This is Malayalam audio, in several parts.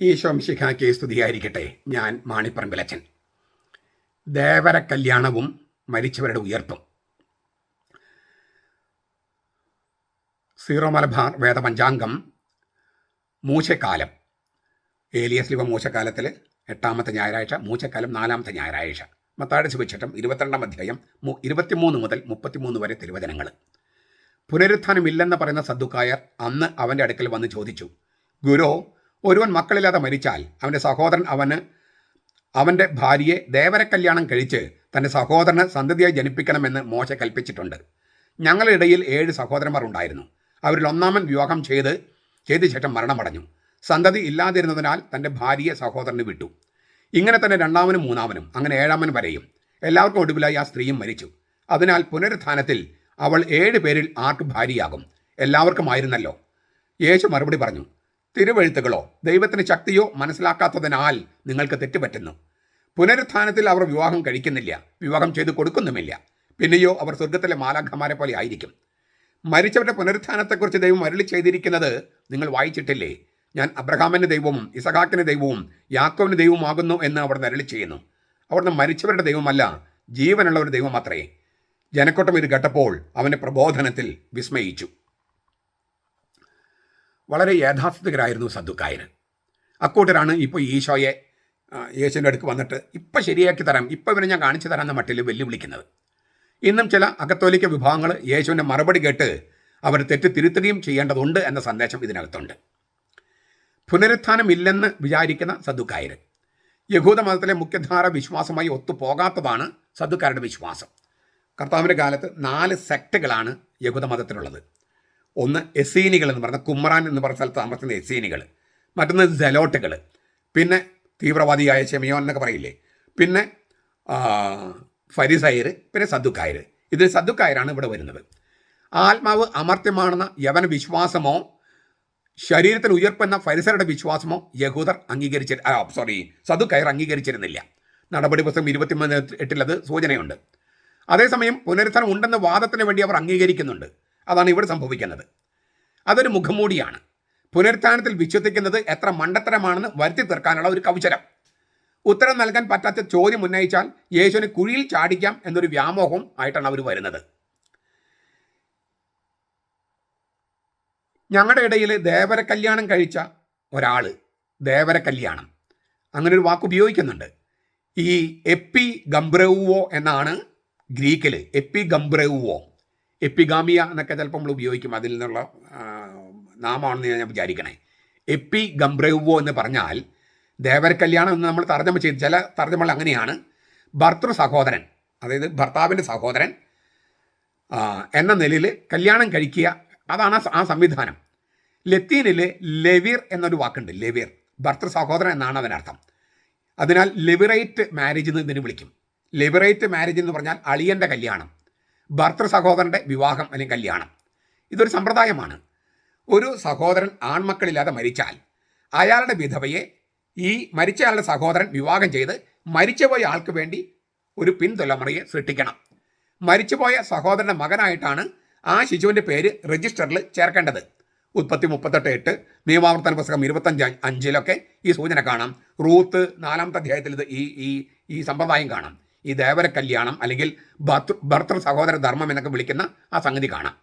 ഈശോ മിശിഖാക്ക് സ്തുതിയായിരിക്കട്ടെ. ഞാൻ മാണിപ്പറമ്പിലച്ചൻ ദേവര കല്യാണവും മരിച്ചവരുടെ ഉയർപ്പും. സീറോ മലബാർ വേദപഞ്ചാംഗം മൂശക്കാലം. ഏലിയസ് ലിവ മൂശക്കാലത്തിൽ എട്ടാമത്തെ ഞായറാഴ്ച മൂശക്കാലം നാലാമത്തെ ഞായറാഴ്ച. മത്താഴ് സുവിശേഷം ഇരുപത്തിരണ്ടാം അധ്യായം ഇരുപത്തിമൂന്ന് മുതൽ മുപ്പത്തിമൂന്ന് വരെ തിരുവചനങ്ങൾ പുനരുത്ഥാനമില്ലെന്ന് പറയുന്ന സദ്ദുക്കായർ അന്ന് അവന്റെ അടുക്കൽ വന്ന് ചോദിച്ചു ഗുരു ഒരുവൻ മക്കളില്ലാതെ മരിച്ചാൽ അവന്റെ സഹോദരൻ അവന് അവന്റെ ഭാര്യയെ ദേവര കല്യാണം കഴിച്ച് തന്റെ സഹോദരന് സന്തതിയായി ജനിപ്പിക്കണമെന്ന് മോശ കൽപ്പിച്ചിട്ടുണ്ട്. ഞങ്ങളുടെ ഇടയിൽ ഏഴ് സഹോദരന്മാർ ഉണ്ടായിരുന്നു. അവരിൽ ഒന്നാമൻ വിവാഹം ചെയ്ത് ചെയ്ത ശേഷം മരണമടഞ്ഞു. സന്തതി ഇല്ലാതിരുന്നതിനാൽ തന്റെ ഭാര്യയെ സഹോദരന് വിട്ടു. ഇങ്ങനെ തന്നെ രണ്ടാമനും മൂന്നാമനും അങ്ങനെ ഏഴാമൻ വരെയും എല്ലാവർക്കും ഒടുവിലായി ആ സ്ത്രീയും മരിച്ചു. അതിനാൽ പുനരുത്ഥാനത്തിൽ അവൾ ഏഴ് പേരിൽ ആർക്ക് ഭാര്യയാകും? എല്ലാവർക്കുമായിരുന്നല്ലോ യേശു മറുപടി പറഞ്ഞു തിരുവെഴുത്തുകളോ ദൈവത്തിന് ശക്തിയോ മനസ്സിലാക്കാത്തതിനാൽ നിങ്ങൾക്ക് തെറ്റുപറ്റുന്നു. പുനരുത്ഥാനത്തിൽ അവർ വിവാഹം കഴിക്കുന്നില്ല വിവാഹം ചെയ്തു കൊടുക്കുന്നുമില്ല. പിന്നെയോ അവർ സ്വർഗത്തിലെ മാലാഖമാരെ പോലെ ആയിരിക്കും. മരിച്ചവരുടെ പുനരുത്ഥാനത്തെക്കുറിച്ച് ദൈവം അരളി ചെയ്തിരിക്കുന്നത് നിങ്ങൾ വായിച്ചിട്ടില്ലേ? ഞാൻ അബ്രഹാമിന്റെ ദൈവവും ഇസഹാക്കിന്റെ ദൈവവും യാക്കോവിന്റെ ദൈവവുമാകുന്നു എന്ന് അവിടുന്ന് അരളി ചെയ്യുന്നു. അവിടുന്ന് മരിച്ചവരുടെ ദൈവമല്ല ജീവനുള്ള ഒരു ദൈവം അത്രേ. ജനക്കൂട്ടം ഇത് കേട്ടപ്പോൾ അവന്റെ പ്രബോധനത്തിൽ വിസ്മയിച്ചു. വളരെ യാഥാസ്ഥിതികരായിരുന്നു സദ്ദുക്കായർ അക്കൂട്ടരാണ് ഇപ്പോൾ ഈശോയെ യേശുവിന്റെ അടുക്ക് വന്നിട്ട് ഇപ്പം ശരിയാക്കി തരാം ഇപ്പം ഇവരെ ഞാൻ കാണിച്ചു തരാമെന്ന മട്ടിൽ വെല്ലുവിളിക്കുന്നത്. ഇന്നും ചില അകത്തോലിക്ക വിഭാഗങ്ങൾ യേശുവിന്റെ മറുപടി കേട്ട് അവർ തെറ്റ് തിരുത്തുകയും ചെയ്യേണ്ടതുണ്ട് എന്ന സന്ദേശം ഇതിനകത്തുണ്ട്. പുനരുത്ഥാനമില്ലെന്ന് വിചാരിക്കുന്ന സദ്ദുക്കായർ യഹൂദ മതത്തിലെ മുഖ്യധാര വിശ്വാസമായി ഒത്തുപോകാത്തതാണ് സദ്ദുക്കാരുടെ വിശ്വാസം. കർത്താവിന്റെ കാലത്ത് നാല് സെക്റ്റുകളാണ് യഹൂദ മതത്തിലുള്ളത്. ഒന്ന് എസീനികൾ എന്ന് പറഞ്ഞ കുമ്മറാൻ എന്ന് പറഞ്ഞ സ്ഥലത്ത് താമസിക്കുന്ന എസീനികൾ. മറ്റൊന്ന് ജലോട്ടുകൾ പിന്നെ തീവ്രവാദിയായ ഷെമിയോൻ എന്നൊക്കെ പറയില്ലേ? പിന്നെ ഫരിസൈർ പിന്നെ സദ്ദുക്കായർ ഇതിൽ സദ്ദുക്കായരാണ് ഇവിടെ വരുന്നത്. ആത്മാവ് അമർത്യമാണെന്ന യവന വിശ്വാസമോ ശരീരത്തിന് ഉയർപ്പെന്ന ഫരിസരുടെ വിശ്വാസമോ യഹൂദർ അംഗീകരിച്ച സോറി സദുക്കയർ അംഗീകരിച്ചിരുന്നില്ല. നടപടി പുസ്തകം ഇരുപത്തിമൂന്ന് എട്ടിലത് സൂചനയുണ്ട്. അതേസമയം പുനരുത്ഥാനം ഉണ്ടെന്ന വാദത്തിന് വേണ്ടി അവർ അംഗീകരിക്കുന്നുണ്ട്. അതാണ് ഇവിടെ സംഭവിക്കുന്നത്. അതൊരു മുഖംമൂടിയാണ്. പുനരുത്ഥാനത്തിൽ വിശ്വസിക്കുന്നത് എത്ര മണ്ടത്തരമാണെന്ന് വരുത്തി തീർക്കാനുള്ള ഒരു കൗശലം. ഉത്തരം നൽകാൻ പറ്റാത്ത ചോദ്യം ഉന്നയിച്ചാൽ യേശുവിന് കുഴിയിൽ ചാടിക്കാം എന്നൊരു വ്യാമോഹം ആയിട്ടാണ് അവർ വരുന്നത്. ഞങ്ങളുടെ ഇടയിൽ ദേവര കല്യാണം കഴിച്ച ഒരാൾ ദേവര കല്യാണം അങ്ങനെ ഒരു വാക്ക് ഉപയോഗിക്കുന്നുണ്ട്. ഈ എപ്പി ഗംബ്രവുവോ എന്നാണ് ഗ്രീക്കിൽ എപ്പി ഗംബ്രവുവോ എപ്പിഗാമിയ എന്നൊക്കെ ചിലപ്പോൾ നമ്മൾ ഉപയോഗിക്കും അതിൽ നിന്നുള്ള നാമമാണെന്ന് ഞാൻ വിചാരിക്കണേ. എപ്പി ഗംബ്രവുവോ എന്ന് പറഞ്ഞാൽ ദേവര കല്യാണം എന്ന് നമ്മൾ തർജമ ചെയ്ത് ചില തർജമകൾ അങ്ങനെയാണ്. ഭർത്തൃ സഹോദരൻ അതായത് ഭർത്താവിന്റെ സഹോദരൻ എന്ന നിലയിൽ കല്യാണം കഴിക്കുക അതാണ് ആ സംവിധാനം. ലത്തീനിൽ ലെവിർ എന്നൊരു വാക്കുണ്ട് ലെവിർ. ഭർത്തൃ സഹോദരൻ എന്നാണ് അതിനർത്ഥം. അതിനാൽ ലെവിറേറ്റ് മാരേജ് എന്ന് ഇതിന് വിളിക്കും. ലെവിറേറ്റ് മാരേജ് എന്ന് പറഞ്ഞാൽ അളിയന്റെ കല്യാണം. ഭർത്തൃ സഹോദരന്റെ വിവാഹം അല്ലെങ്കിൽ കല്യാണം. ഇതൊരു സമ്പ്രദായമാണ്. ഒരു സഹോദരൻ ആൺമക്കളില്ലാതെ മരിച്ചാൽ അയാളുടെ വിധവയെ ഈ മരിച്ചയാളുടെ സഹോദരൻ വിവാഹം ചെയ്ത് മരിച്ചുപോയ ആൾക്ക് വേണ്ടി ഒരു പിൻതലമുറയെ സൃഷ്ടിക്കണം. മരിച്ചുപോയ സഹോദരന്റെ മകനായിട്ടാണ് ആ ശിശുവിന്റെ പേര് രജിസ്റ്ററിൽ ചേർക്കേണ്ടത്. ഉത്പത്തി മുപ്പത്തെട്ട് എട്ട് നിയമാവർത്തന പുസ്തകം ഇരുപത്തഞ്ച് അഞ്ച് അഞ്ചിലൊക്കെ ഈ സൂചന കാണാം. റൂത്ത് നാലാമത്തെ അധ്യായത്തിൽ ഇത് ഈ ഈ ഈ സമ്പ്രദായം കാണാം. ഈ ദേവര കല്യാണം അല്ലെങ്കിൽ ഭർത്തൃ ഭർത്തൃ സഹോദര ധർമ്മം എന്നൊക്കെ വിളിക്കുന്ന ആ സംഗതി കാണാം.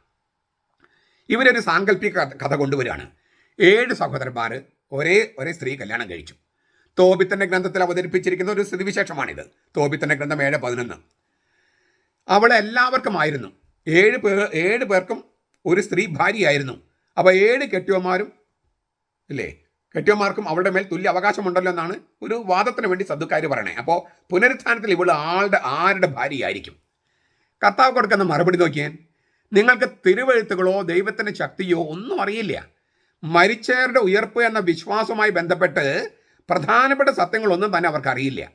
ഇവരൊരു സാങ്കല്പിക കഥ- കൊണ്ടുവരികയാണ്. ഏഴ് സഹോദരന്മാർ ഒരേ ഒരേ സ്ത്രീ കല്യാണം കഴിച്ചു. തോപിത്തന്റെ ഗ്രന്ഥത്തിൽ അവതരിപ്പിച്ചിരിക്കുന്ന ഒരു സ്ഥിതിവിശേഷമാണിത്. തോപിത്തന്റെ ഗ്രന്ഥം ഏഴ് പതിനൊന്ന്. അവളെ എല്ലാവർക്കും ആയിരുന്നു. ഏഴ് പേർ ഏഴ് പേർക്കും ഒരു സ്ത്രീ ഭാര്യയായിരുന്നു. അപ്പോൾ ഏഴ് കെട്ടിയന്മാരും ഇല്ലേ? കെട്ടിയന്മാർക്കും അവളുടെ മേൽ തുല്യ അവകാശമുണ്ടല്ലോ എന്നാണ് ഒരു വാദത്തിന് വേണ്ടി സദ്ദുക്കാർ പറയണേ. അപ്പോൾ പുനരുത്ഥാനത്തിൽ ഇവൾ ആളുടെ ആരുടെ ഭാര്യയായിരിക്കും? കർത്താവ് കൊടുക്കുന്ന മറുപടി നോക്കിയാൽ നിങ്ങൾക്ക് തിരുവഴുത്തുകളോ ദൈവത്തിന്റെ ശക്തിയോ ഒന്നും അറിയില്ല. മരിച്ചവരുടെ ഉയർപ്പ് എന്ന വിശ്വാസവുമായി ബന്ധപ്പെട്ട് പ്രധാനപ്പെട്ട സത്യങ്ങളൊന്നും തന്നെ അവർക്ക് അറിയില്ല.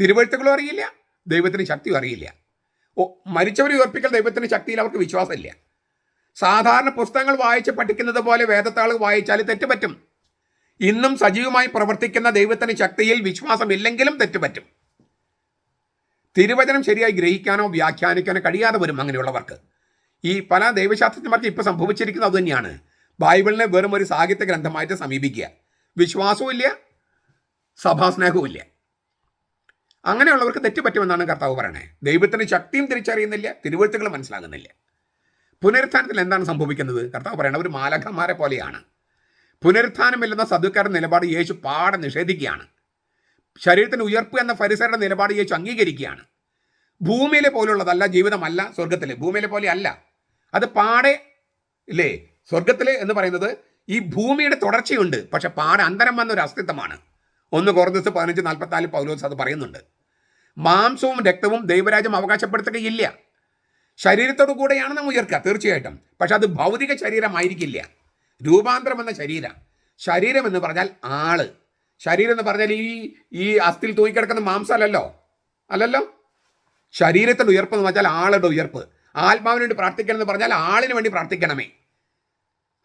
തിരുവഴുത്തുകളും അറിയില്ല ദൈവത്തിന് ശക്തിയും അറിയില്ല. ഓ മരിച്ചവരെ ഉയർപ്പിക്കൽ ദൈവത്തിന് ശക്തിയിൽ അവർക്ക് വിശ്വാസമില്ല. സാധാരണ പുസ്തകങ്ങൾ വായിച്ച് പഠിക്കുന്നത് പോലെ വേദത്താൾ വായിച്ചാൽ തെറ്റുപറ്റും ഇന്നും സജീവമായി പ്രവർത്തിക്കുന്ന ദൈവത്തിന് ശക്തിയിൽ വിശ്വാസമില്ലെങ്കിലും തെറ്റുപറ്റും. തിരുവചനം ശരിയായി ഗ്രഹിക്കാനോ വ്യാഖ്യാനിക്കാനോ കഴിയാതെ വരും അങ്ങനെയുള്ളവർക്ക്. ഈ പല ദൈവശാസ്ത്രജ്ഞന്മാർക്ക് ഇപ്പോൾ സംഭവിച്ചിരിക്കുന്നത് അതുതന്നെയാണ് ബൈബിളിനെ വെറും ഒരു സാഹിത്യ ഗ്രന്ഥമായിട്ട് സമീപിക്കുക. വിശ്വാസവും ഇല്ല സഭാസ്നേഹവും ഇല്ല. അങ്ങനെയുള്ളവർക്ക് തെറ്റുപറ്റുമെന്നാണ് കർത്താവ് പറയണേ. ദൈവത്തിന് ശക്തിയും തിരിച്ചറിയുന്നില്ല തിരുവഴുത്തുകൾ മനസ്സിലാകുന്നില്ല. പുനരുത്ഥാനത്തിൽ എന്താണ് സംഭവിക്കുന്നത്? കർത്താവ് പറയണത് ഒരു മാലകന്മാരെ പോലെയാണ്. പുനരുത്ഥാനമില്ലെന്ന സദുക്കാരുടെ നിലപാട് യേശു പാടെ നിഷേധിക്കുകയാണ്. ശരീരത്തിന് ഉയർപ്പ് എന്ന പരിസരയുടെ നിലപാട് യേശു അംഗീകരിക്കുകയാണ്. ഭൂമിയിലെ പോലുള്ളതല്ല ജീവിതമല്ല സ്വർഗത്തിലെ ഭൂമിയിലെ പോലെ അല്ല. അത് പാടെ ഇല്ലേ? സ്വർഗത്തിലെ എന്ന് പറയുന്നത് ഈ ഭൂമിയുടെ തുടർച്ചയുണ്ട്. പക്ഷെ പാടെ അന്തരം വന്ന ഒരു അസ്തിത്വമാണ്. ഒന്ന് കോർദസ് പതിനഞ്ച് നാൽപ്പത്തിനാല് പൗലോസ് അത് പറയുന്നുണ്ട്. മാംസവും രക്തവും ദൈവരാജ്യം അവകാശപ്പെടുത്തുകയില്ല. ശരീരത്തോടു കൂടെയാണ് നമ്മൾ ഉയർക്കുക തീർച്ചയായിട്ടും. പക്ഷെ അത് ഭൗതിക ശരീരമായിരിക്കില്ല. രൂപാന്തരം എന്ന ശരീരം. ശരീരം എന്ന് പറഞ്ഞാൽ ആൾ. ശരീരം എന്ന് പറഞ്ഞാൽ ഈ ഈ അസ്ഥിൽ തൂങ്ങിക്കിടക്കുന്ന മാംസമല്ലല്ലോ അല്ലല്ലോ? ശരീരത്തിന്റെ ഉയർപ്പ് എന്ന് പറഞ്ഞാൽ ആളുടെ ഉയർപ്പ്. ആത്മാവിന് വേണ്ടി പ്രാർത്ഥിക്കണം എന്ന് പറഞ്ഞാൽ ആളിന് വേണ്ടി പ്രാർത്ഥിക്കണമേ.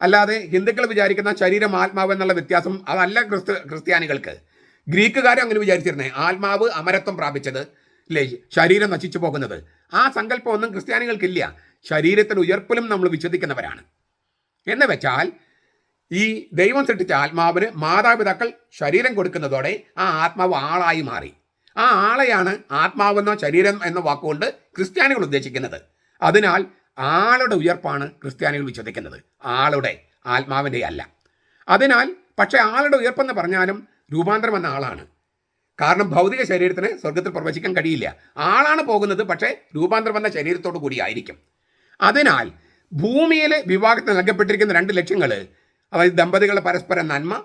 അല്ലാതെ ഹിന്ദുക്കൾ വിചാരിക്കുന്ന ശരീരം ആത്മാവ് എന്നുള്ള വ്യത്യാസം അതല്ല ക്രിസ്തു ക്രിസ്ത്യാനികൾക്ക്. ഗ്രീക്കുകാരും അങ്ങനെ വിചാരിച്ചിരുന്നേ. ആത്മാവ് അമരത്വം പ്രാപിച്ചത് അല്ലേ ശരീരം നശിച്ചു പോകുന്നത്. ആ സങ്കല്പമൊന്നും ക്രിസ്ത്യാനികൾക്കില്ല. ശരീരത്തിന് ഉയർപ്പിലും നമ്മൾ വിശ്വസിക്കുന്നവരാണ്. എന്ന് വെച്ചാൽ ഈ ദൈവം സൃഷ്ടിച്ച ആത്മാവിന് മാതാപിതാക്കൾ ശരീരം കൊടുക്കുന്നതോടെ ആ ആത്മാവ് ആളായി മാറി. ആ ആളെയാണ് ആത്മാവെന്നോ ശരീരം എന്ന വാക്കുകൊണ്ട് ക്രിസ്ത്യാനികൾ ഉദ്ദേശിക്കുന്നത്. അതിനാൽ ആളുടെ ഉയർപ്പാണ് ക്രിസ്ത്യാനികൾ വിശ്വസിക്കുന്നത്. ആളുടെ ആത്മാവിന്റെ അല്ല. അതിനാൽ പക്ഷേ ആളുടെ ഉയർപ്പെന്ന് പറഞ്ഞാലും രൂപാന്തരം എന്ന ആളാണ്. കാരണം ഭൗതിക ശരീരത്തിന് സ്വർഗത്തിൽ പ്രവേശിക്കാൻ കഴിയില്ല. ആളാണ് പോകുന്നത് പക്ഷേ രൂപാന്തരം എന്ന ശരീരത്തോടു കൂടി ആയിരിക്കും. അതിനാൽ ഭൂമിയിലെ വിവാഹത്തിന് നൽകപ്പെട്ടിരിക്കുന്ന രണ്ട് ലക്ഷ്യങ്ങൾ അതായത് ദമ്പതികളുടെ പരസ്പര നന്മ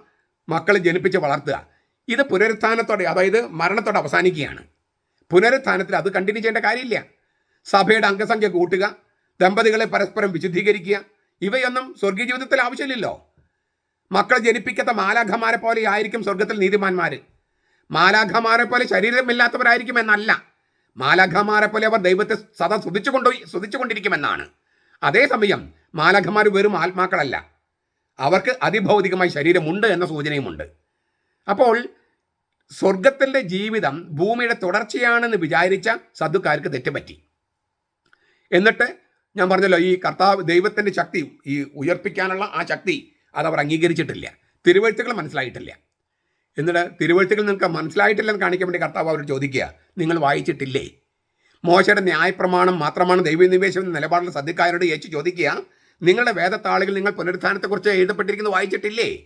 മക്കളെ ജനിപ്പിച്ച് വളർത്തുക. ഇത് പുനരുത്ഥാനത്തോടെ അതായത് മരണത്തോടെ അവസാനിക്കുകയാണ്. പുനരുത്ഥാനത്തിൽ അത് കണ്ടിന്യൂ ചെയ്യേണ്ട കാര്യമില്ല. സഭയുടെ അംഗസംഖ്യ കൂട്ടുക ദമ്പതികളെ പരസ്പരം വിശുദ്ധീകരിക്കുക ഇവയൊന്നും സ്വർഗീയ ജീവിതത്തിൽ ആവശ്യമില്ലല്ലോ. മക്കളെ ജനിപ്പിക്കാത്ത മാലാഖമാരെ പോലെ ആയിരിക്കും സ്വർഗത്തിൽ നീതിമാന്മാർ മാലാഖമാരെ പോലെ ശരീരമില്ലാത്തവരായിരിക്കും എന്നല്ല. മാലാഖമാരെ പോലെ അവർ ദൈവത്തെ സദാ സ്തുതിച്ചുകൊണ്ടു ശ്രദ്ധിച്ചുകൊണ്ടിരിക്കുമെന്നാണ് അതേസമയം മാലാഖമാർ വെറും ആത്മാക്കളല്ല. അവർക്ക് അതിഭൗതികമായ ശരീരമുണ്ട് എന്ന സൂചനയുമുണ്ട്. അപ്പോൾ സ്വർഗത്തിന്റെ ജീവിതം ഭൂമിയുടെ തുടർച്ചയാണെന്ന് വിചാരിച്ച സദ്ദുക്കാർക്ക് തെറ്റുപറ്റി. എന്നിട്ട് ഞാൻ പറഞ്ഞല്ലോ ഈ കർത്താവ് ദൈവത്തിന്റെ ശക്തി ഈ ഉയർപ്പിക്കാനുള്ള ആ ശക്തി അതവർ അംഗീകരിച്ചിട്ടില്ല. തിരുവഴുത്തുകൾ മനസ്സിലായിട്ടില്ല. എന്നിട്ട് തിരുവഴുത്തുകൾ നിങ്ങൾക്ക് മനസ്സിലായിട്ടില്ലെന്ന് കാണിക്കാൻ വേണ്ടി കർത്താവ് അവർ ചോദിക്കുക നിങ്ങൾ വായിച്ചിട്ടില്ലേ? മോശയുടെ ന്യായപ്രമാണം മാത്രമാണ് ദൈവനിവേശം എന്ന നിലപാടിൽ സദ്യക്കാരോട് യേശു ചോദിക്കുക നിങ്ങളുടെ വേദത്താളുകൾ നിങ്ങൾ പുനരുത്ഥാനത്തെക്കുറിച്ച് എഴുതപ്പെട്ടിരിക്കുന്നത് വായിച്ചിട്ടില്ലേ?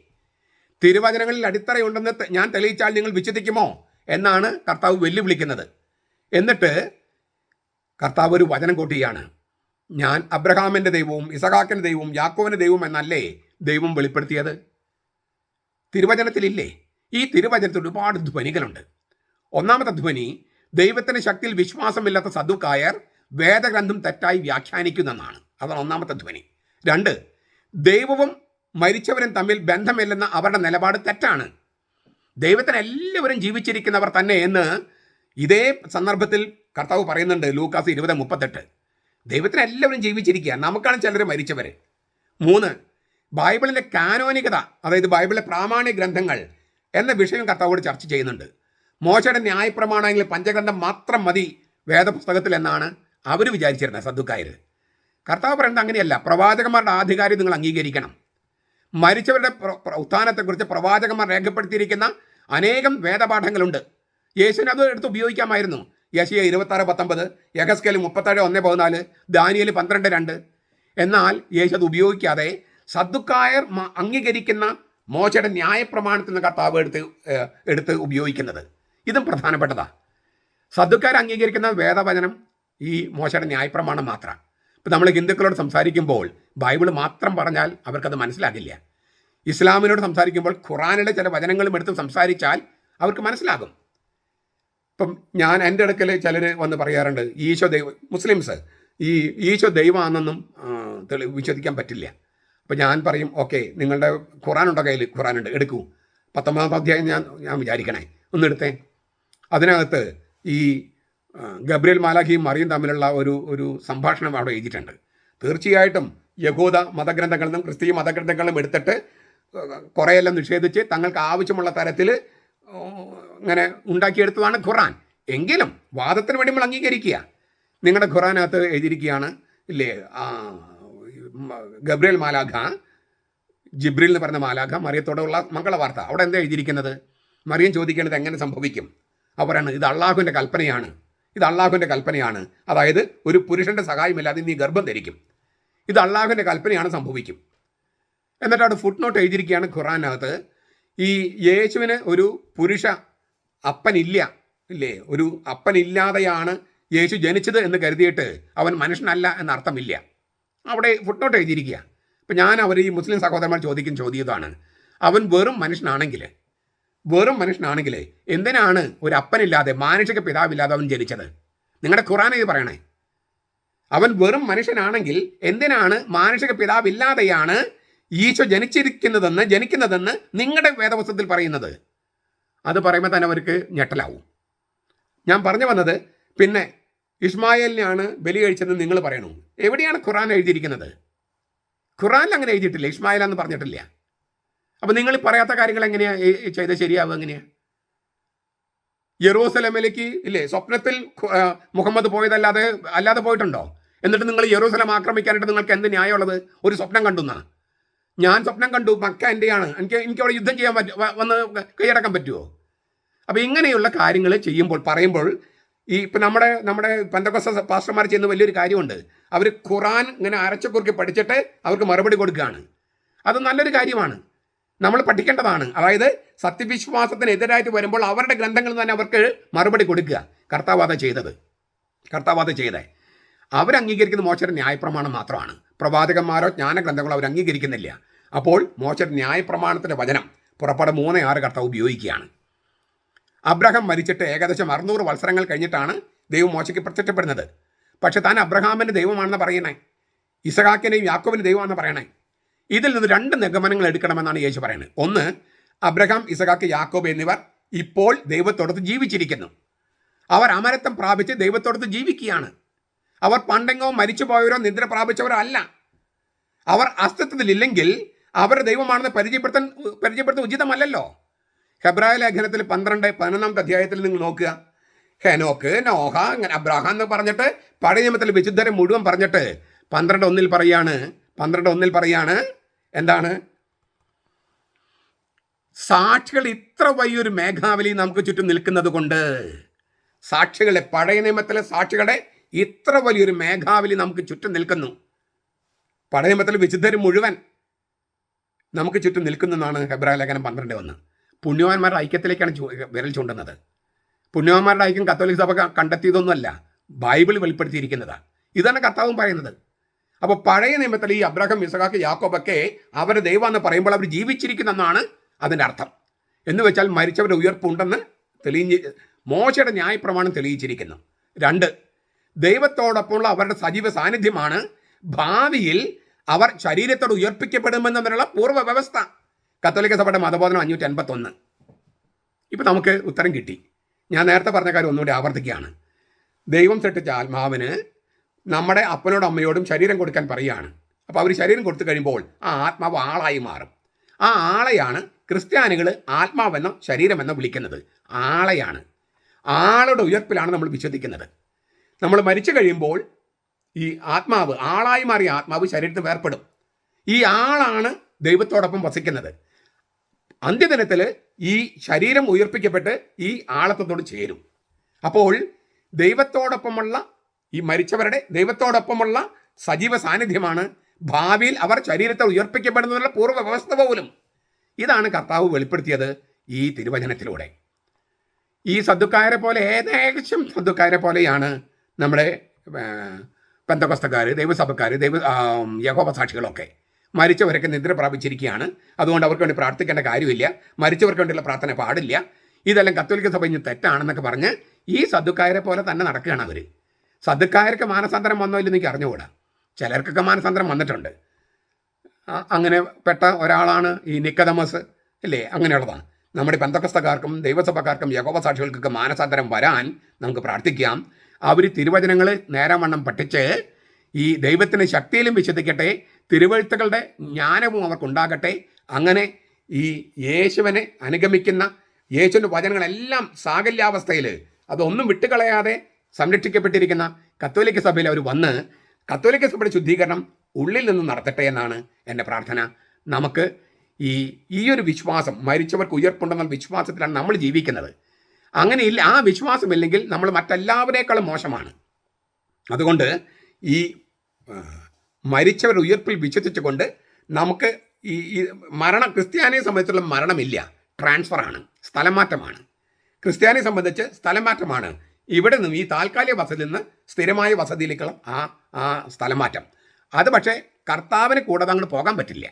തിരുവചനങ്ങളിൽ അടിത്തറയുണ്ടെന്ന് ഞാൻ തെളിയിച്ചാൽ നിങ്ങൾ വിശ്വസിക്കുമോ? എന്നാണ് കർത്താവ് വെല്ലുവിളിക്കുന്നത്. എന്നിട്ട് കർത്താവ് ഒരു വചനം കൂട്ടിയാണ്. ഞാൻ അബ്രഹാമിന്റെ ദൈവവും ഇസഹാക്കിന്റെ ദൈവവും യാക്കോവിന്റെ ദൈവവും എന്നല്ലേ ദൈവം വെളിപ്പെടുത്തിയത്? തിരുവചനത്തിലില്ലേ? ഈ തിരുവചനത്തിൽ ഒരുപാട് ധ്വനികളുണ്ട്. ഒന്നാമത്തെ ധ്വനി ദൈവത്തിന്റെ ശക്തിയിൽ വിശ്വാസമില്ലാത്ത സദുക്കായർ വേദഗ്രന്ഥം തെറ്റായി വ്യാഖ്യാനിക്കുന്നെന്നാണ്. അതാണ് ഒന്നാമത്തെ ധ്വനി. രണ്ട് ദൈവവും മരിച്ചവരും തമ്മിൽ ബന്ധമില്ലെന്ന അവരുടെ നിലപാട് തെറ്റാണ്. ദൈവത്തിന് എല്ലാവരും ജീവിച്ചിരിക്കുന്നവർ തന്നെ എന്ന് ഇതേ സന്ദർഭത്തിൽ കർത്താവ് പറയുന്നുണ്ട് ലൂക്കാസ് ഇരുപത് മുപ്പത്തെട്ട്. ദൈവത്തിന് എല്ലാവരും ജീവിച്ചിരിക്കുക. നമുക്കാണ് ചിലർ മരിച്ചവർ മൂന്ന് ബൈബിളിന്റെ കാനോനികത അതായത് ബൈബിളിലെ പ്രാമാണിക ഗ്രന്ഥങ്ങൾ എന്ന വിഷയം കർത്താവോട് ചർച്ച ചെയ്യുന്നുണ്ട്. മോശയുടെ ന്യായപ്രമാണമെങ്കിൽ പഞ്ചഗ്രന്ഥം മാത്രം മതി വേദപുസ്തകത്തിൽ എന്നാണ് അവർ വിചാരിച്ചിരുന്നത് സദ്ദുക്കായർ കർത്താവ് പറയുന്നത് അങ്ങനെയല്ല. പ്രവാചകന്മാരുടെ ആധികാരി നിങ്ങൾ അംഗീകരിക്കണം. മരിച്ചവരുടെ ഉത്ഥാനത്തെക്കുറിച്ച് പ്രവാചകന്മാർ രേഖപ്പെടുത്തിയിരിക്കുന്ന അനേകം വേദപാഠങ്ങളുണ്ട്. യേശുവിന് അത് എടുത്ത് ഉപയോഗിക്കാമായിരുന്നു. യശിയ ഇരുപത്താറ് പത്തൊമ്പത് യഹസ്കേൽ മുപ്പത്തേഴ് ഒന്ന് പതിനാല് ദാനിയൽ പന്ത്രണ്ട് രണ്ട്. എന്നാൽ യേശു അത് ഉപയോഗിക്കാതെ സദ്ദുക്കായർ അംഗീകരിക്കുന്ന മോശയുടെ ന്യായപ്രമാണത്തിൽ നിന്ന് കർത്താവ് എടുത്ത് എടുത്ത് ഉപയോഗിക്കുന്നത്. ഇതും പ്രധാനപ്പെട്ടതാണ് സദ്ദുക്കാർ അംഗീകരിക്കുന്ന വേദവചനം ഈ മോശയുടെ ന്യായപ്രമാണം മാത്രമാണ് ഇപ്പം നമ്മൾ ഹിന്ദുക്കളോട് സംസാരിക്കുമ്പോൾ ബൈബിൾ മാത്രം പറഞ്ഞാൽ അവർക്കത് മനസ്സിലാകില്ല. ഇസ്ലാമിനോട് സംസാരിക്കുമ്പോൾ ഖുറാനിലെ ചില വചനങ്ങളും എടുത്ത് സംസാരിച്ചാൽ അവർക്ക് മനസ്സിലാകും. ഇപ്പം ഞാൻ എന്റെ അടുക്കൽ ചിലർ വന്ന് പറയാറുണ്ട് ഈശോ ദൈവ മുസ്ലിംസ് ഈ ഈശോ ദൈവമാണെന്നൊന്നും വിശ്വസിക്കാൻ പറ്റില്ല. അപ്പം ഞാൻ പറയും ഓക്കെ നിങ്ങളുടെ ഖുറാനുണ്ടോ കയ്യിൽ ഖുറാനുണ്ട്. എടുക്കൂ. പത്തൊമ്പതാം അധ്യായം ഞാൻ ഞാൻ വിചാരിക്കണേ. ഒന്ന് എടുത്തേ. അതിനകത്ത് ഈ ഗബ്രിയേൽ മാലാഖിയും മറിയും തമ്മിലുള്ള ഒരു ഒരു സംഭാഷണം അവിടെ എഴുതിയിട്ടുണ്ട്. തീർച്ചയായിട്ടും യഹൂദ മതഗ്രന്ഥങ്ങളിൽ നിന്നും ക്രിസ്തീയ മതഗ്രന്ഥങ്ങളും എടുത്തിട്ട് കുറേയെല്ലാം നിഷേധിച്ച് തങ്ങൾക്ക് ആവശ്യമുള്ള തരത്തിൽ ഇങ്ങനെ ഉണ്ടാക്കിയെടുത്തതാണ് ഖുറാൻ എങ്കിലും വാദത്തിന് വേണ്ടി നമ്മൾ അംഗീകരിക്കുക. നിങ്ങളുടെ ഖുറാനകത്ത് എഴുതിയിരിക്കുകയാണ് ഇല്ലേ ഗബ്രിയൽ മാലാഖ ജിബ്രിൽ എന്ന് പറഞ്ഞ മാലാഖ മറിയത്തോടുള്ള മംഗളവാർത്ത അവിടെ എന്താ എഴുതിയിരിക്കുന്നത്? മറിയം ചോദിക്കേണ്ടത് എങ്ങനെ സംഭവിക്കും? അവരാണ് ഇത് അള്ളാഹുവിന്റെ കൽപ്പനയാണ്. ഇത് അള്ളാഹുവിന്റെ കൽപ്പനയാണ്. അതായത് ഒരു പുരുഷന്റെ സഹായമില്ലാതെ നീ ഗർഭം ധരിക്കും. ഇത് അള്ളാഹുവിന്റെ കൽപ്പനയാണ് സംഭവിക്കും. എന്നിട്ട് അവിടെ ഫുട് നോട്ട് എഴുതിയിരിക്കുകയാണ് ഖുറാനകത്ത്. ഈ യേശുവിന് ഒരു പുരുഷ അപ്പനില്ല ഇല്ലേ? ഒരു അപ്പനില്ലാതെയാണ് യേശു ജനിച്ചത് എന്ന് കരുതിയിട്ട് അവൻ മനുഷ്യനല്ല എന്ന അർത്ഥമില്ല അവിടെ ഫുട് നോട്ട് എഴുതിയിരിക്കുക അപ്പം ഞാൻ അവർ ഈ മുസ്ലിം സഹോദരന്മാർ ചോദിക്കും ചോദ്യതാണ് അവൻ വെറും മനുഷ്യനാണെങ്കിൽ വെറും മനുഷ്യനാണെങ്കിലേ എന്തിനാണ് ഒരു അപ്പനില്ലാതെ മാനുഷിക പിതാവില്ലാതെ അവൻ ജനിച്ചത്? നിങ്ങളുടെ ഖുറാൻ ഇത് പറയണേ. അവൻ വെറും മനുഷ്യനാണെങ്കിൽ എന്തിനാണ് മാനുഷിക പിതാവില്ലാതെയാണ് ഈശോ ജനിച്ചിരിക്കുന്നതെന്ന് ജനിക്കുന്നതെന്ന് നിങ്ങളുടെ വേദവസ്തുത്തിൽ പറയുന്നത്? അത് പറയുമ്പോൾ തന്നെ അവർക്ക് ഞെട്ടലാവും. ഞാൻ പറഞ്ഞു വന്നത് പിന്നെ ഇസ്മായേലിനെയാണ് ബലി കഴിച്ചതെന്ന് നിങ്ങൾ പറയണു. എവിടെയാണ് ഖുറാൻ എഴുതിയിരിക്കുന്നത്? ഖുറാനിൽ അങ്ങനെ എഴുതിയിട്ടില്ല ഇസ്മായിൽ എന്ന് പറഞ്ഞിട്ടില്ല. അപ്പം നിങ്ങൾ പറയാത്ത കാര്യങ്ങൾ എങ്ങനെയാ? ചെയ്ത് ശരിയാവുക എങ്ങനെയാ? യെറൂസലമിലേക്ക് ഇല്ലേ? സ്വപ്നത്തിൽ മുഹമ്മദ് പോയതല്ലാതെ അല്ലാതെ പോയിട്ടുണ്ടോ? എന്നിട്ട് നിങ്ങൾ യെറൂസലം ആക്രമിക്കാനായിട്ട് നിങ്ങൾക്ക് എന്ത് ന്യായമുള്ളത്? ഒരു സ്വപ്നം കണ്ടുന്നാ ഞാൻ സ്വപ്നം കണ്ടു മക്ക എന്റെയാണ് എനിക്ക് എനിക്ക് അവിടെ യുദ്ധം ചെയ്യാൻ പറ്റും വന്ന് കൈയടക്കാൻ പറ്റുമോ അപ്പോൾ ഇങ്ങനെയുള്ള കാര്യങ്ങൾ ചെയ്യുമ്പോൾ പറയുമ്പോൾ ഈ ഇപ്പം നമ്മുടെ നമ്മുടെ പന്തക്കൊസ പാസ്റ്റർമാർ ചെയ്യുന്ന വലിയൊരു കാര്യമുണ്ട്. അവർ ഖുറാൻ ഇങ്ങനെ അരച്ചക്കുറുക്കി പഠിച്ചിട്ട് അവർക്ക് മറുപടി കൊടുക്കുകയാണ്. അത് നല്ലൊരു കാര്യമാണ്. നമ്മൾ പഠിക്കേണ്ടതാണ്. അതായത് സത്യവിശ്വാസത്തിനെതിരായിട്ട് വരുമ്പോൾ അവരുടെ ഗ്രന്ഥങ്ങളിൽ തന്നെ അവർക്ക് മറുപടി കൊടുക്കുക. കർത്താവാദ ചെയ്തത്. കർത്താവാദ ചെയ്തേ. അവരംഗീകരിക്കുന്ന മോശയുടെ ന്യായപ്രമാണം മാത്രമാണ്. പ്രവാചകന്മാരോ ജ്ഞാനഗ്രന്ഥങ്ങളോ അവർ അംഗീകരിക്കുന്നില്ല അപ്പോൾ മോശയുടെ ന്യായപ്രമാണത്തിന്റെ വചനം പുറപ്പാട് മൂന്ന് ആറ് കർത്താവ് ഉപയോഗിക്കുകയാണ്. അബ്രഹാം മരിച്ചിട്ട് ഏകദേശം അറുന്നൂറ് വത്സരങ്ങൾ കഴിഞ്ഞിട്ടാണ് ദൈവം മോശയ്ക്ക് പ്രത്യക്ഷപ്പെടുന്നത്. പക്ഷെ താൻ അബ്രഹാമിന്റെ ദൈവമാണെന്ന് പറയണേ ഇസഹാക്കിനെയും യാക്കോബിന്റെ ദൈവമാണെന്ന് പറയണേ ഇതിൽ നിന്ന് രണ്ട് നിഗമനങ്ങൾ എടുക്കണമെന്നാണ് യേശു പറയുന്നത്. ഒന്ന് അബ്രഹാം ഇസഹാക്ക് യാക്കോബ് എന്നിവർ ഇപ്പോൾ ദൈവത്തോടത്ത് ജീവിച്ചിരിക്കുന്നു. അവർ അമരത്വം പ്രാപിച്ച് ദൈവത്തോടത്ത് ജീവിക്കുകയാണ്. അവർ പണ്ടെങ്ങോ മരിച്ചുപോയവരോ നിദ്ര പ്രാപിച്ചവരോ അല്ല അവർ അസ്തിത്വത്തിലില്ലെങ്കിൽ അവർ ദൈവമാണെന്ന് പരിചയപ്പെടുത്താൻ പരിചയപ്പെടുത്താൻ ഉചിതമല്ലല്ലോ. ഹെബ്രായ ലേഖനത്തിൽ പന്ത്രണ്ട് പതിനൊന്നാമത്തെ അധ്യായത്തിൽ നിങ്ങൾ നോക്കുക. ഹെനോക്ക് നോഹ അങ്ങനെ അബ്രാഹാം എന്ന് പറഞ്ഞിട്ട് പഴയ നിയമത്തിൽ വിശുദ്ധരെ മുഴുവൻ പറഞ്ഞിട്ട് പന്ത്രണ്ട് ഒന്നിൽ പറയാണ് പന്ത്രണ്ട് ഒന്നിൽ പറയാണ് എന്താണ്? സാക്ഷികൾ ഇത്ര വലിയൊരു മേഘാവലി നമുക്ക് ചുറ്റും നിൽക്കുന്നത് കൊണ്ട് സാക്ഷികളെ പഴയ നിയമത്തിലെ സാക്ഷികളെ ഇത്ര വലിയൊരു മേഘാവലി നമുക്ക് ചുറ്റും നിൽക്കുന്നു. പഴയ നിയമത്തിലെ വിശുദ്ധർ മുഴുവൻ നമുക്ക് ചുറ്റും നിൽക്കുന്നെന്നാണ് ഹെബ്രായ ലേഖനം പന്ത്രണ്ട് ഒന്ന്. പുണ്യവാന്മാരുടെ ഐക്യത്തിലേക്കാണ് വിരൽ ചൂണ്ടുന്നത്. പുണ്യവാന്മാരുടെ ഐക്യം കത്തോലിക് സഭ കണ്ടെത്തിയതൊന്നുമല്ല ബൈബിൾ വെളിപ്പെടുത്തിയിരിക്കുന്നതാണ് ഇതാണ് കർത്താവും പറയുന്നത്. അപ്പോൾ പഴയ നിയമത്തിൽ ഈ അബ്രഹാം ഇസഹാക്ക് യാക്കോബൊക്കെ അവരെ ദൈവമെന്ന് പറയുമ്പോൾ അവർ ജീവിച്ചിരിക്കുന്നെന്നാണ് അതിന്റെ അർത്ഥം. എന്ന് വെച്ചാൽ മരിച്ചവരുടെ ഉയർപ്പുണ്ടെന്ന് തെളിഞ്ഞ് മോശയുടെ ന്യായപ്രമാണം തെളിയിച്ചിരിക്കുന്നു. രണ്ട് ദൈവത്തോടൊപ്പമുള്ള അവരുടെ സജീവ സാന്നിധ്യമാണ് ഭാവിയിൽ അവർ ശരീരത്തോട് ഉയർപ്പിക്കപ്പെടുമെന്നതിനുള്ള പൂർവ വ്യവസ്ഥ. കത്തോലിക്ക സഭയുടെ മതബോധനം അഞ്ഞൂറ്റി അൻപത്തൊന്ന് ഇപ്പം നമുക്ക് ഉത്തരം കിട്ടി. ഞാൻ നേരത്തെ പറഞ്ഞ കാര്യം ഒന്നുകൂടി ആവർത്തിക്കുകയാണ്. ദൈവം സൃഷ്ടിച്ച ആത്മാവിന് നമ്മുടെ അപ്പനോടും അമ്മയോടും ശരീരം കൊടുക്കാൻ പറയുകയാണ്. അപ്പോൾ അവർ ശരീരം കൊടുത്തു കഴിയുമ്പോൾ ആ ആത്മാവ് ആളായി മാറും. ആ ആളെയാണ് ക്രിസ്ത്യാനികൾ ആത്മാവെന്നോ ശരീരമെന്നോ വിളിക്കുന്നത്. ആളെയാണ്. ആളുടെ ഉയർപ്പിലാണ് നമ്മൾ വിശ്വസിക്കുന്നത്. നമ്മൾ മരിച്ചു കഴിയുമ്പോൾ ഈ ആത്മാവ് ആളായി മാറിയ ആത്മാവ് ശരീരത്തിൽ വേർപ്പെടും. ഈ ആളാണ് ദൈവത്തോടൊപ്പം വസിക്കുന്നത്. അന്ത്യദിനത്തിൽ ഈ ശരീരം ഉയർപ്പിക്കപ്പെട്ട് ഈ ആളത്വത്തോട് ചേരും. അപ്പോൾ ദൈവത്തോടൊപ്പമുള്ള ഈ മരിച്ചവരുടെ ദൈവത്തോടൊപ്പമുള്ള സജീവ സാന്നിധ്യമാണ് ഭാവിയിൽ അവർ ശരീരത്തെ ഉയർപ്പിക്കപ്പെടുന്നതിനുള്ള പൂർവ വ്യവസ്ഥ പോലും. ഇതാണ് കർത്താവ് വെളിപ്പെടുത്തിയത് ഈ തിരുവചനത്തിലൂടെ. ഈ സദ്ദുക്കാരെ പോലെ ഏകദേശം സദ്ദുക്കാരെ പോലെയാണ് നമ്മുടെ പെന്തകൊസ്തക്കാർ ദൈവസഭക്കാർ ദൈവ യഹോബ സാക്ഷികളൊക്കെ. മരിച്ചവരൊക്കെ നിദ്ര പ്രാപിച്ചിരിക്കുകയാണ്. അതുകൊണ്ട് അവർക്ക് വേണ്ടി പ്രാർത്ഥിക്കേണ്ട കാര്യമില്ല. മരിച്ചവർക്ക് വേണ്ടിയുള്ള പ്രാർത്ഥന പാടില്ല. ഇതെല്ലാം കത്തോലിക്ക സഭ ഇനി തെറ്റാണെന്നൊക്കെ പറഞ്ഞ് ഈ സദ്ദുക്കാരെ പോലെ തന്നെ നടക്കുകയാണ് അവർ സദ്ദുക്കാർക്ക് മാനസാന്തരം വന്നോ ഇല്ലെന്ന് എനിക്ക് അറിഞ്ഞുകൂടാ. ചിലർക്കൊക്കെ മാനസാന്തരം വന്നിട്ടുണ്ട്. അങ്ങനെ പെട്ട ഒരാളാണ് ഈ നിക്കതമസ് അല്ലേ? അങ്ങനെയുള്ളതാണ്. നമ്മുടെ പെന്തക്കസ്തക്കാർക്കും ദൈവസഭക്കാർക്കും യഹോവ സാക്ഷികൾക്കൊക്കെ മാനസാന്തരം വരാൻ നമുക്ക് പ്രാർത്ഥിക്കാം. അവർ തിരുവചനങ്ങൾ നേരവണ്ണം പഠിച്ച് ഈ ദൈവത്തിന് ശക്തിയിലും വിശ്വസിക്കട്ടെ തിരുവഴുത്തുകളുടെ ജ്ഞാനവും അവർക്കുണ്ടാകട്ടെ. അങ്ങനെ ഈ യേശുവിനെ അനുഗമിക്കുന്ന യേശുവിന്റെ വചനങ്ങളെല്ലാം സാകല്യാവസ്ഥയിൽ അതൊന്നും വിട്ടുകളയാതെ സംരക്ഷിക്കപ്പെട്ടിരിക്കുന്ന കത്തോലിക്ക സഭയിൽ അവർ വന്ന് കത്തോലിക്ക സഭയുടെ ശുദ്ധീകരണം ഉള്ളിൽ നിന്ന് നടത്തട്ടെ എന്നാണ് എന്റെ പ്രാർത്ഥന. നമുക്ക് ഈ ഈ ഒരു വിശ്വാസം മരിച്ചവർക്ക് ഉയർപ്പുണ്ടെന്ന വിശ്വാസത്തിലാണ് നമ്മൾ ജീവിക്കുന്നത്. അങ്ങനെയില്ല ആ വിശ്വാസമില്ലെങ്കിൽ നമ്മൾ മറ്റെല്ലാവരേക്കാളും മോശമാണ്. അതുകൊണ്ട് ഈ മരിച്ചവരുടെ ഉയർപ്പിൽ വിശ്വസിച്ചുകൊണ്ട് നമുക്ക് ഈ മരണം ക്രിസ്ത്യാനിയെ സംബന്ധിച്ചുള്ള മരണമില്ല. ട്രാൻസ്ഫറാണ് സ്ഥലം മാറ്റമാണ്. ക്രിസ്ത്യാനിയെ സംബന്ധിച്ച് സ്ഥലം മാറ്റമാണ്. ഇവിടെ നിന്നും ഈ താൽക്കാലിക വസതിയിൽ നിന്ന് സ്ഥിരമായ വസതിയിലേക്കുള്ള ആ ആ സ്ഥലം മാറ്റം. അത് പക്ഷേ കർത്താവിന് കൂടാതെ അങ്ങോട്ട് പോകാൻ പറ്റില്ല.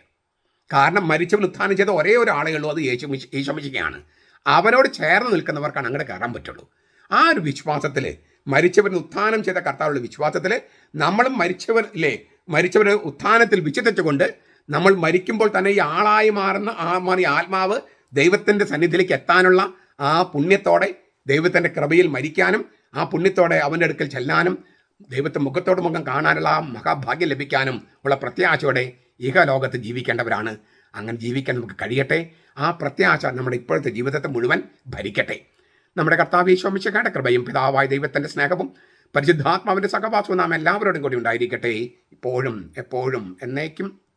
കാരണം മരിച്ചവൻ ഉത്ഥാനം ചെയ്ത ഒരേ ഒരു ആളേ ഉള്ളൂ അത് യേശു ഈശോമിശിക്കയാണ് അവനോട് ചേർന്ന് നിൽക്കുന്നവർക്കാണ് അങ്ങോട്ട് കയറാൻ പറ്റുള്ളൂ. ആ ഒരു വിശ്വാസത്തിൽ മരിച്ചവൻ ഉത്ഥാനം ചെയ്ത കർത്താവുള്ള വിശ്വാസത്തിൽ നമ്മളും മരിച്ചവർ ഇല്ലേ മരിച്ചവർ ഉത്ഥാനത്തിൽ വിശ്വസിച്ചുകൊണ്ട് നമ്മൾ മരിക്കുമ്പോൾ തന്നെ ഈ ആളായി മാറുന്ന ആ മാറിയ ആത്മാവ് ദൈവത്തിന്റെ സന്നിധിയിലേക്ക് എത്താനുള്ള ആ പുണ്യത്തോടെ ദൈവത്തിന്റെ കൃപയിൽ മരിക്കാനും ആ പുണ്യത്തോടെ അവന്റെ അടുക്കൽ ചെല്ലാനും ദൈവത്തെ മുഖത്തോട് മുഖം കാണാനുള്ള ആ മഹാഭാഗ്യം ലഭിക്കാനും ഉള്ള പ്രത്യാശയോടെ ഇഹലോകത്ത് ജീവിക്കേണ്ടവരാണ്. അങ്ങനെ ജീവിക്കാൻ നമുക്ക് കഴിയട്ടെ. ആ പ്രത്യാശ നമ്മുടെ ഇപ്പോഴത്തെ ജീവിതത്തെ മുഴുവൻ ഭരിക്കട്ടെ. നമ്മുടെ കർത്താവ് ഈശോമിശയുടെ കൃപയും പിതാവായ ദൈവത്തിന്റെ സ്നേഹവും പരിശുദ്ധാത്മാവിന്റെ സഹവാസവും നാം എല്ലാവരോടും കൂടി ഉണ്ടായിരിക്കട്ടെ. ഇപ്പോഴും എപ്പോഴും എന്നേക്കും.